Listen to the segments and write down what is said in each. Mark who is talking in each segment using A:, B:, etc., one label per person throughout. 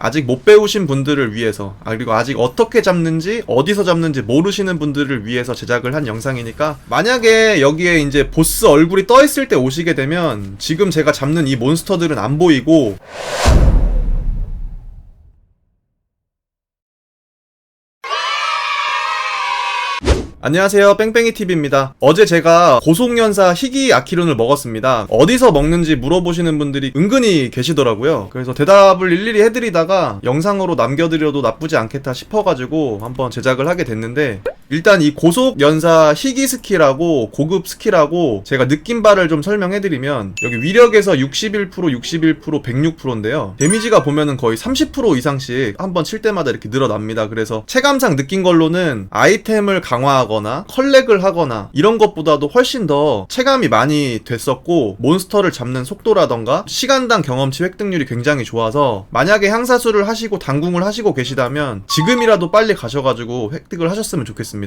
A: 아직 못 배우신 분들을 위해서 아 그리고 아직 어떻게 잡는지 어디서 잡는지 모르시는 분들을 위해서 제작을 한 영상이니까 만약에 여기에 이제 보스 얼굴이 떠 있을 때 오시게 되면 지금 제가 잡는 이 몬스터들은 안 보이고 안녕하세요. 뺑뺑이TV입니다. 어제 제가 고속연사 희귀 아키론을 먹었습니다. 어디서 먹는지 물어보시는 분들이 은근히 계시더라고요. 그래서 대답을 일일이 해드리다가 영상으로 남겨드려도 나쁘지 않겠다 싶어가지고 한번 제작을 하게 됐는데 일단 이 고속 연사 희귀 스킬하고 고급 스킬하고 제가 느낀 바를 좀 설명해드리면 여기 위력에서 61% 61% 106%인데요. 데미지가 보면은 거의 30% 이상씩 한 번 칠 때마다 이렇게 늘어납니다. 그래서 체감상 느낀 걸로는 아이템을 강화하거나 컬렉을 하거나 이런 것보다도 훨씬 더 체감이 많이 됐었고 몬스터를 잡는 속도라던가 시간당 경험치 획득률이 굉장히 좋아서 만약에 향사수를 하시고 당궁을 하시고 계시다면 지금이라도 빨리 가셔가지고 획득을 하셨으면 좋겠습니다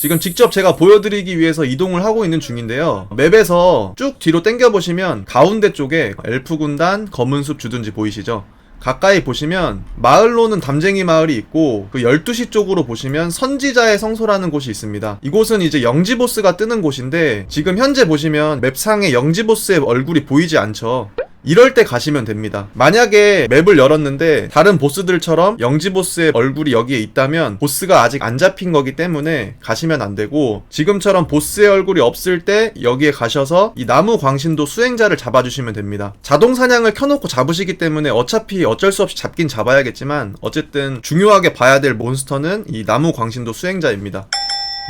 A: 지금 직접 제가 보여드리기 위해서 이동을 하고 있는 중인데요. 맵에서 쭉 뒤로 당겨보시면 가운데 쪽에 엘프 군단 검은숲 주둔지 보이시죠? 가까이 보시면 마을로는 담쟁이 마을이 있고 그 12시 쪽으로 보시면 선지자의 성소라는 곳이 있습니다. 이곳은 이제 영지 보스가 뜨는 곳인데 지금 현재 보시면 맵상에 영지 보스의 얼굴이 보이지 않죠. 이럴 때 가시면 됩니다. 만약에 맵을 열었는데 다른 보스들처럼 영지 보스의 얼굴이 여기에 있다면 보스가 아직 안 잡힌 거기 때문에 가시면 안 되고 지금처럼 보스의 얼굴이 없을 때 여기에 가셔서 이 나무 광신도 수행자를 잡아주시면 됩니다. 자동 사냥을 켜놓고 잡으시기 때문에 어차피 어쩔 수 없이 잡긴 잡아야겠지만 어쨌든 중요하게 봐야 될 몬스터는 이 나무 광신도 수행자입니다.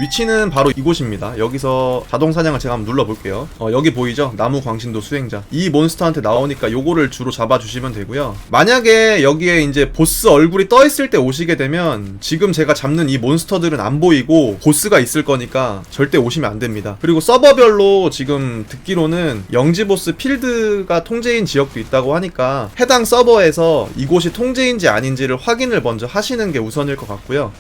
A: 위치는 바로 이곳입니다. 여기서 자동 사냥을 제가 한번 눌러볼게요. 어, 여기 보이죠? 나무 광신도 수행자. 이 몬스터한테 나오니까 요거를 주로 잡아주시면 되고요. 만약에 여기에 이제 보스 얼굴이 떠 있을 때 오시게 되면 지금 제가 잡는 이 몬스터들은 안 보이고 보스가 있을 거니까 절대 오시면 안 됩니다. 그리고 서버별로 지금 듣기로는 영지 보스 필드가 통제인 지역도 있다고 하니까 해당 서버에서 이곳이 통제인지 아닌지를 확인을 먼저 하시는 게 우선일 것 같고요.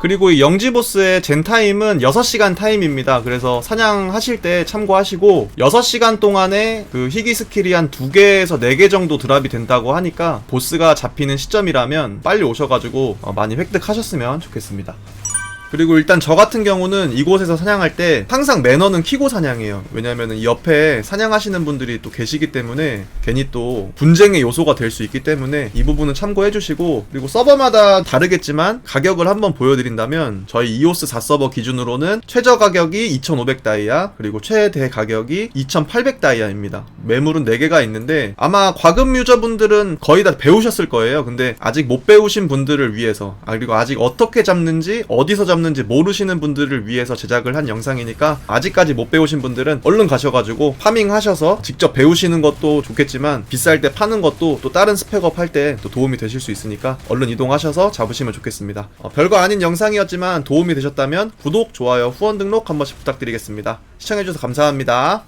A: 그리고 이 영지 보스의 젠타임은 6시간 타임입니다. 그래서 사냥하실 때 참고하시고 6시간 동안에 그 희귀 스킬이 한 2개에서 4개 정도 드랍이 된다고 하니까 보스가 잡히는 시점이라면 빨리 오셔가지고 어, 많이 획득하셨으면 좋겠습니다. 그리고 일단 저 같은 경우는 이곳에서 사냥할 때 항상 매너는 키고 사냥해요. 왜냐면은 이 옆에 사냥하시는 분들이 또 계시기 때문에 괜히 또 분쟁의 요소가 될 수 있기 때문에 이 부분은 참고해 주시고 그리고 서버마다 다르겠지만 가격을 한번 보여드린다면 저희 이오스 4 서버 기준으로는 최저 가격이 2,500 다이아 그리고 최대 가격이 2,800 다이아입니다. 매물은 4개가 있는데 아마 과금 유저분들은 거의 다 배우셨을 거예요. 근데 아직 못 배우신 분들을 위해서 아 그리고 아직 어떻게 잡는지 어디서 잡 는지 모르시는 분들을 위해서 제작을 한 영상이니까 아직까지 못 배우신 분들은 얼른 가셔가지고 파밍 하셔서 직접 배우시는 것도 좋겠지만 비쌀 때 파는 것도 또 다른 스펙업 할 때 또 도움이 되실 수 있으니까 얼른 이동하셔서 잡으시면 좋겠습니다. 어, 별거 아닌 영상이었지만 도움이 되셨다면 구독, 좋아요, 후원 등록 한 번씩 부탁드리겠습니다. 시청해주셔서 감사합니다.